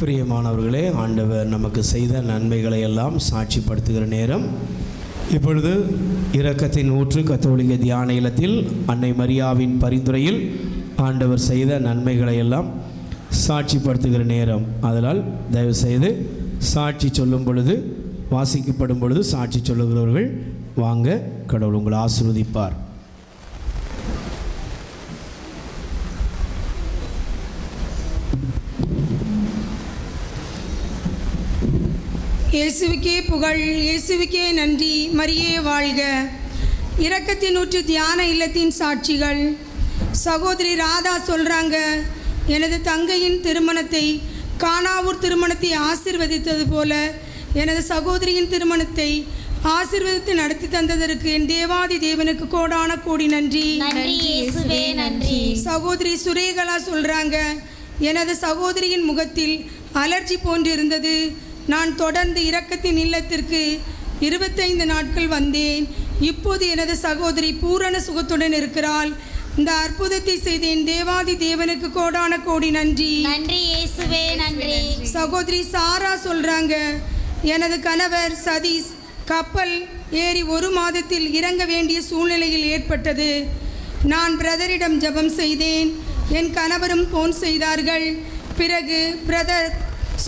பிரியமானவர்களே ஆண்டவர் நமக்கு செய்த நன்மைகளை எல்லாம் சாட்சிப்படுத்துகிற நேரம். இப்பொழுது இரக்கத்தின் ஊற்று கத்தோலிக்க தியான இல்லத்தில் அன்னை மரியாவின் பரிந்துரையில் ஆண்டவர் செய்த நன்மைகளை எல்லாம் சாட்சிப்படுத்துகிற நேரம். அதனால் தயவுசெய்து சாட்சி சொல்லும் பொழுது வாசிக்கப்படும் பொழுது சாட்சி சொல்லுகிறவர்கள் வாங்க கடவுள் உங்களை ஆசிர்வதிப்பார். இயேசுவுக்கே புகழ் இயேசுவுக்கே நன்றி. மரியே வாழ்க. இரக்கத்தின் ஊற்று தியான இல்லத்தின் சாட்சிகள். சகோதரி ராதா சொல்கிறாங்க எனது தங்கையின் திருமணத்தை கானாவூர் திருமணத்தை ஆசிர்வதித்தது போல எனது சகோதரியின் திருமணத்தை ஆசிர்வதித்து நடத்தி தந்ததற்கு என் தேவாதி தேவனுக்கு கோடான கோடி நன்றி. நன்றி சகோதரி சுரேகலா சொல்றாங்க எனது சகோதரியின் முகத்தில் அலர்ஜி போன்று இருந்தது நான் தொடர்ந்து இரக்கத்தின் இல்லத்திற்கு இருபத்தைந்து நாட்கள் வந்தேன். இப்போது எனது சகோதரி பூரண சுகத்துடன் இருக்கிறாள். இந்த அற்புதத்தை செய்தேன். தேவாதி தேவனுக்கு கோடான கோடி நன்றி. நன்றி இயேசுவே நன்றி. சகோதரி சாரா சொல்றாங்க எனது கணவர் சதீஷ் கப்பல் ஏறி ஒரு மாதத்தில் இறங்க வேண்டிய சூழ்நிலையில் ஏற்பட்டது. நான் பிரதரிடம் ஜெபம் செய்தேன். என் கணவரும் போன் செய்தார்கள். பிறகு பிரதர்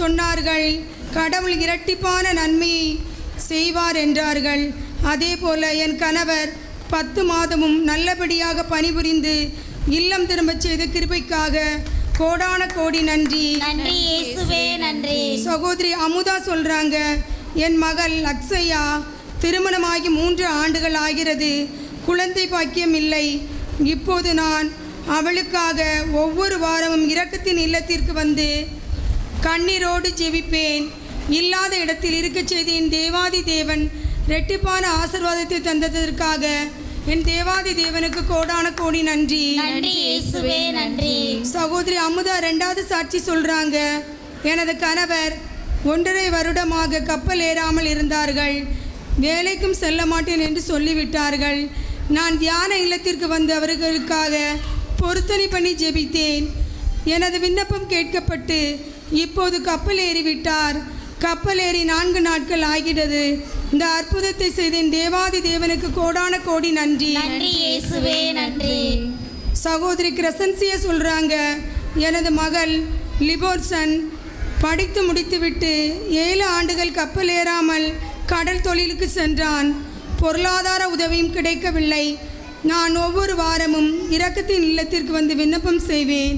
சொன்னார்கள் கடவுள் இரட்டிப்பான நன்மையை செய்வார் என்றார்கள். அதே போல என் கணவர் பத்து மாதமும் நல்லபடியாக பணிபுரிந்து இல்லம் திரும்பச் செய்த கிருபைக்காக கோடான கோடி நன்றி. நன்றி இயேசுவே நன்றி. சகோதரி அமுதா சொல்றாங்க என் மகள் அக்ஷயா திருமணமாகி மூன்று ஆண்டுகள் ஆகிறது. குழந்தை பாக்கியம் இல்லை. இப்போது நான் அவளுக்காக ஒவ்வொரு வாரமும் இரக்கத்தின் இல்லத்திற்கு வந்து கண்ணீரோடு ஜெபிப்பேன். இல்லாத இடத்தில் இருக்கச் செய்த என் தேவாதி தேவன் ரெட்டிப்பான ஆசீர்வாதத்தை தந்ததற்காக என் தேவாதி தேவனுக்கு கோடான கோடி நன்றி. நன்றி சகோதரி அமுதா ரெண்டாவது சாட்சி சொல்றாங்க. எனது கணவர் ஒன்றரை வருடமாக கப்பல் ஏறாமல் இருந்தார்கள். வேலைக்கும் செல்ல மாட்டேன் என்று சொல்லிவிட்டார்கள். நான் தியான இல்லத்திற்கு வந்து அவர்களுக்காக பொருத்தனை பண்ணி ஜெபித்தேன். எனது விண்ணப்பம் கேட்கப்பட்டு இப்போது கப்பல் ஏறிவிட்டார். கப்பல் ஏறி நான்கு நாட்கள் ஆகிறது இந்த அற்புதத்தை செய்தேன். தேவாதி தேவனுக்கு கோடான கோடி நன்றி. நன்றி சகோதரி கிரசன்சிய சொல்கிறாங்க எனது மகள் லிபோர்சன் படித்து முடித்துவிட்டு ஏழு ஆண்டுகள் கப்பல் ஏறாமல் கடல் தொழிலுக்கு சென்றான். பொருளாதார உதவியும் கிடைக்கவில்லை. நான் ஒவ்வொரு வாரமும் இரக்கத்தின் இல்லத்திற்கு வந்து விண்ணப்பம் செய்வேன்.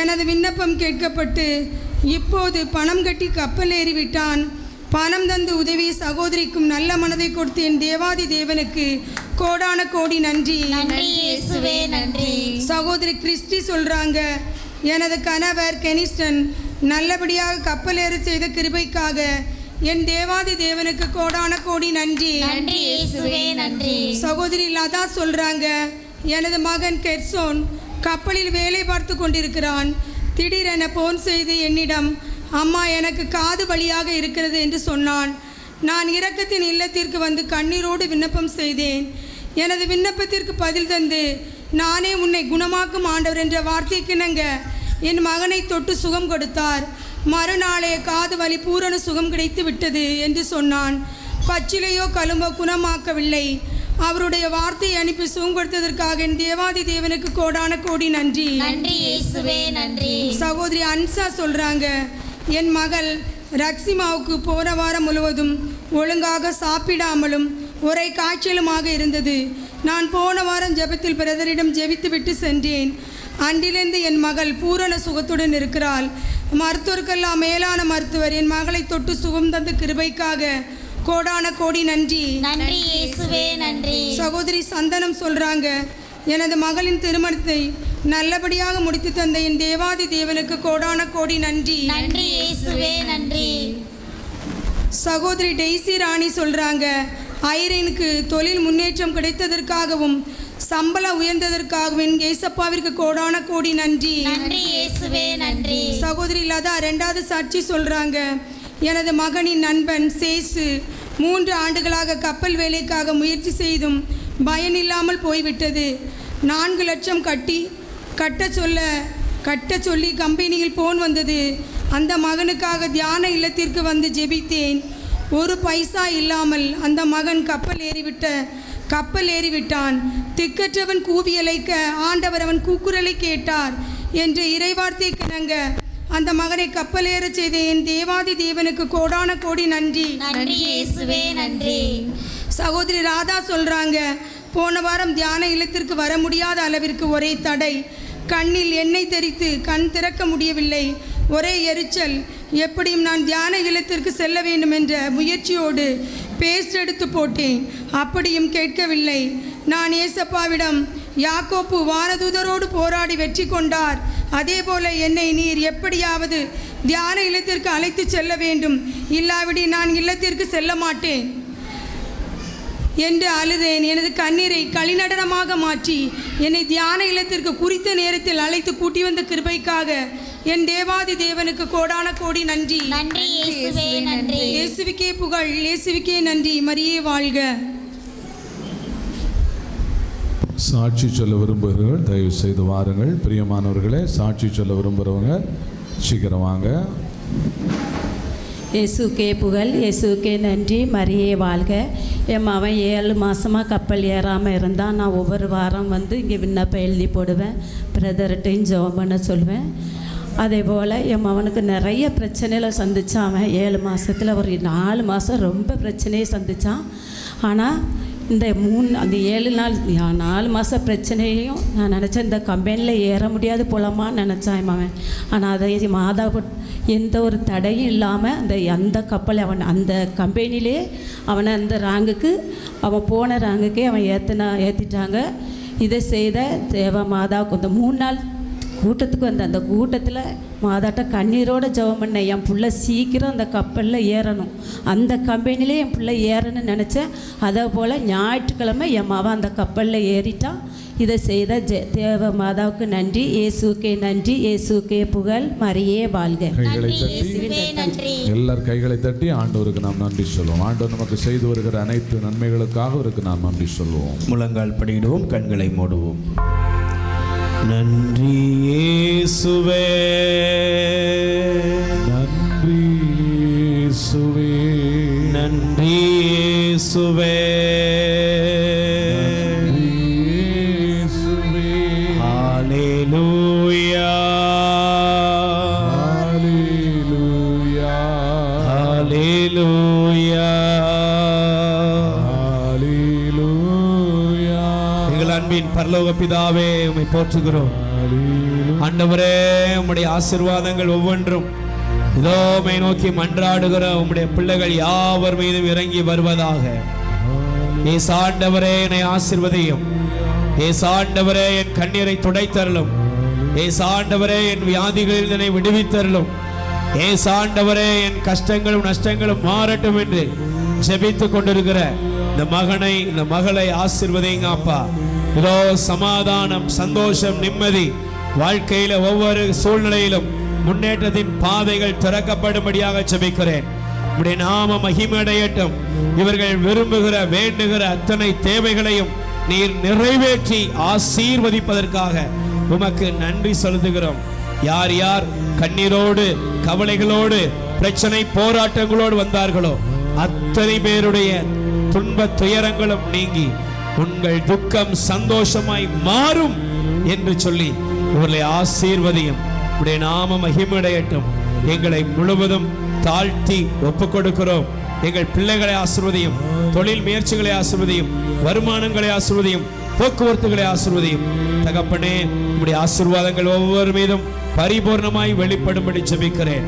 எனது விண்ணப்பம் கேட்கப்பட்டு இப்போது பணம் கட்டி கப்பல் ஏறிவிட்டான். பணம் தந்து உதவிய சகோதரிக்கும் நல்ல மனதை கொடுத்து என் தேவாதி தேவனுக்கு. கோடான கோடி நன்றி. நன்றி சகோதரி கிறிஸ்டி சொல்றாங்க எனது கணவர் கெனிஸ்டன் நல்லபடியாக கப்பல் ஏற செய்த கிருபைக்காக என் தேவாதி தேவனுக்கு கோடான கோடி நன்றி. நன்றி சகோதரி லதா சொல்றாங்க எனது மகன் கெர்சோன் கப்பலில் வேலை பார்த்து கொண்டிருக்கிறான். திடீரென போன் செய்து என்னிடம் அம்மா எனக்கு காது வழியாக இருக்கிறது என்று சொன்னான். நான் இரக்கத்தின் இல்லத்திற்கு வந்து கண்ணீரோடு விண்ணப்பம் செய்தேன். எனது விண்ணப்பத்திற்கு பதில் தந்து நானே உன்னை குணமாக்கும் ஆண்டவர் என்ற வார்த்தைக்கிணங்க என் மகனை தொட்டு சுகம் கொடுத்தார். மறுநாளே காது வலி பூரண சுகம் கிடைத்து விட்டது என்று சொன்னான். பச்சிலையோ கலும்போ குணமாக்கவில்லை. அவருடைய வார்த்தையை அனுப்பி சுகம் கொடுத்ததற்காக என் தேவாதி தேவனுக்கு கோடான கோடி நன்றி. நன்றி இயேசுவே நன்றி. சகோதரி அன்சா சொல்றாங்க என் மகள் ரக்ஸிமாவுக்கு போன வாரம் முழுவதும் ஒழுங்காக சாப்பிடாமலும் ஒரே காய்ச்சலுமாக இருந்தது. நான் போன வாரம் ஜெபத்தில் பிரதரிடம் ஜெபித்துவிட்டு சென்றேன். அன்றிலிருந்து என் மகள் பூரண சுகத்துடன் இருக்கிறாள். மருத்துவருக்கெல்லாம் மேலான மருத்துவர் என் மகளை தொட்டு சுகம் தந்த கிருபைக்காக கோடான கோடி நன்றி. நன்றி இயேசுவே நன்றி. சகோதரி சந்தனம் சொல்றாங்க எனது மகளின் திருமணத்தை நல்லபடியாக முடித்து தந்த என் தேவாதி தேவனுக்கு கோடான கோடி நன்றி. நன்றி இயேசுவே நன்றி. சகோதரி டெய்சி ராணி சொல்றாங்க ஐரனுக்கு தொழில் முன்னேற்றம் கிடைத்ததற்காகவும் சம்பளம் உயர்ந்ததற்காகவும் ஏசப்பாவிற்கு கோடான கோடி நன்றி. நன்றி இயேசுவே நன்றி. சகோதரி லதா ரெண்டாவது சாட்சி சொல்றாங்க எனது மகனின் நண்பன் சேசு மூன்று ஆண்டுகளாக கப்பல் வேலைக்காக முயற்சி செய்தும் பயனில்லாமல் போய்விட்டது. நான்கு லட்சம் கட்டி கட்ட சொல்ல கட்ட சொல்லி கம்பெனியில் போன் வந்தது. அந்த மகனுக்காக தியான இல்லத்திற்கு வந்து ஜெபித்தேன். ஒரு பைசா இல்லாமல் அந்த மகன் கப்பல் ஏறிவிட்ட கப்பல் ஏறிவிட்டான். திக்கற்றவன் கூவியலைக்க ஆண்டவர் அவன் கூக்குரலை கேட்டார் என்று இறைவார்த்தை கிணங்க அந்த மகனை கப்பல் ஏறச் செய்த என் தேவாதி தேவனுக்கு கோடான கோடி நன்றி. நன்றி இயேசுவே நன்றி. சகோதரி ராதா சொல்றாங்க போன வாரம் தியான இல்லத்திற்கு வர முடியாத அளவிற்கு ஒரே தடை. கண்ணில் எண்ணெய் தெரித்து கண் திறக்க முடியவில்லை. ஒரே எரிச்சல். எப்படியும் நான் தியான இல்லத்திற்கு செல்ல வேண்டும் என்ற முயற்சியோடு பேஸ்ட் எடுத்து போட்டேன். அப்படியும் கேட்கவில்லை. நான் ஏசப்பாவிடம் யாக்கோப்பு வானதூதரோடு போராடி வெற்றி கொண்டார். அதே போல என்னை நீர் எப்படியாவது தியான இல்லத்திற்கு அழைத்து செல்ல வேண்டும். இல்லாவிடி நான் இல்லத்திற்கு செல்ல மாட்டேன். என்று அழுதேன். எனது கண்ணீரை களிநடனமாக மாற்றி என்னை தியான இல்லத்திற்கு குறித்த நேரத்தில் அழைத்து கூட்டி வந்த கிருபைக்காக என் தேவாதி தேவனுக்கு கோடான கோடி நன்றி. நன்றி இயேசுவே நன்றி. இயேசுவிக்கே புகழ் இயேசுவிக்கே நன்றி. மரியே வாழ்க. சாட்சி சொல்ல விரும்புகிறவர்கள் தயவு செய்து வாருங்கள். பிரியமானவர்களே சாட்சி சொல்ல விரும்புகிறவங்க சீக்கிரம் வாங்க. இயேசுக்கே புகழ் இயேசுக்கே நன்றி. மரியே வாழ்க. என் மவன் ஏழு மாதமாக கப்பல் ஏறாமல் இருந்தால் நான் ஒவ்வொரு வாரம் வந்து இங்கே விண்ணப்பம் எழுதி போடுவேன். பிரதர்கிட்டையும் ஜெபம் பண்ண சொல்லுவேன் அதே போல் என் மவனுக்கு நிறைய பிரச்சனைகளை சந்தித்தான் அவன். ஏழு மாதத்தில் ஒரு நாலு மாதம் ரொம்ப பிரச்சனையை சந்திச்சான். ஆனால் இந்த மூணு அந்த ஏழு நாள் நாலு மாத பிரச்சனையையும் நான் நினச்சேன் இந்த கம்பெனியில் ஏற முடியாது போலாமா நினச்சான் அவன். ஆனால் அதை மாதா எந்த ஒரு தடையும் இல்லாமல் அந்த அந்த கப்பலை அவன் அந்த கம்பெனிலே அவனை அந்த ராங்குக்கு அவன் போன ராங்குக்கே அவன் ஏற்றினா ஏற்றிட்டாங்க இதை செய்த தேவ மாதாவுக்கு இந்த மூணு நாள் கூட்டத்துக்கு வந்த அந்த கூட்டத்தில் மாதாட்ட கண்ணீரோட ஜெபம் பண்ணேன். என் பிள்ளை சீக்கிரம் அந்த கப்பலில் ஏறணும். அந்த கம்பெனிலே என் பிள்ளை ஏறணும்னு நினச்சேன். அதே போல் ஞாயிற்றுக்கிழமை என் மவன் அந்த கப்பலில் ஏறிட்டான் இதை செய்த ஜெ தேவ மாதாவுக்கு நன்றி. இயேசுக்கே நன்றி. இயேசுக்கே புகழ். மரியே வாழ்க. கைகளை நன்றி தட்டி இயேசுவே நன்றி. எல்லார் கைகளை தட்டி ஆண்டவருக்கு நாம் நன்றி சொல்லுவோம் ஆண்டவர் நமக்கு செய்து வருகிற அனைத்து நன்மைகளுக்காக அவருக்கு நாம் நன்றி சொல்லுவோம் முழங்கால் படியிடுவோம் கண்களை மூடுவோம். நன்றி இயேசுவே. நன்றி இயேசுவே. நன்றி இயேசுவே. அன்பின் பரலோக பிதாவே உம்மை போற்றுகிறோம். ஆண்டவரே உம்முடைய ஆசீர்வாதங்கள் ஒவ்வொன்றும். இதோ உம்மை நோக்கி மன்றாடுகிற உம்முடைய பிள்ளைகள் யாவர் மீதும் இறங்கி வருவதாக. ஏசு ஆண்டவரே என்னை ஆசீர்வதியும். ஏசு ஆண்டவரே என் கண்ணீரை துடைத்தருளும். ஏசு ஆண்டவரே என் வியாதிகளில் என்னை விடுவித்தருளும். ஏசு ஆண்டவரே என் கஷ்டங்களும் நஷ்டங்களும் மாறட்டும் என்று ஜெபித்துக் கொண்டிருக்கிற இந்த மகனை இந்த மகளை ஆசீர்வதிங்க அப்பா இதோ சமாதானம் சந்தோஷம் நிம்மதி. வாழ்க்கையில ஒவ்வொரு சூழ்நிலையிலும் முன்னேற்றத்தின் பாதைகள் திறக்கப்படும்படியாக செபிக்கிறேன் இப்படி நாம மகிமடையட்டும் இவர்கள் விரும்புகிற வேண்டுகிற அத்தனை தேவைகளையும் நீர் நிறைவேற்றி ஆசீர்வதிப்பதற்காக உமக்கு நன்றி செலுத்துகிறோம். யார் யார் கண்ணீரோடு கவலைகளோடு பிரச்சனை போராட்டங்களோடு வந்தார்களோ அத்தனை பேருடைய துன்ப துயரங்களும் நீங்கி உங்கள் துக்கம் சந்தோஷமாய் மாறும் என்று சொல்லி இவர்களை ஆசீர்வதியும். உடைய நாம மகிமடையட்டும் எங்களை முழுவதும் தாழ்த்தி ஒப்பு கொடுக்கிறோம் எங்கள் பிள்ளைகளை ஆசிர்வதியும் தொழில் முயற்சிகளை ஆசிர்வதியும் வருமானங்களை ஆசிர்வதியும் போக்குவரத்துகளை ஆசிர்வதியும். தகப்பனே உடைய ஆசீர்வாதங்கள் ஒவ்வொரு மீதும் பரிபூர்ணமாய் வெளிப்படும்படி ஜெபிக்கிறேன்.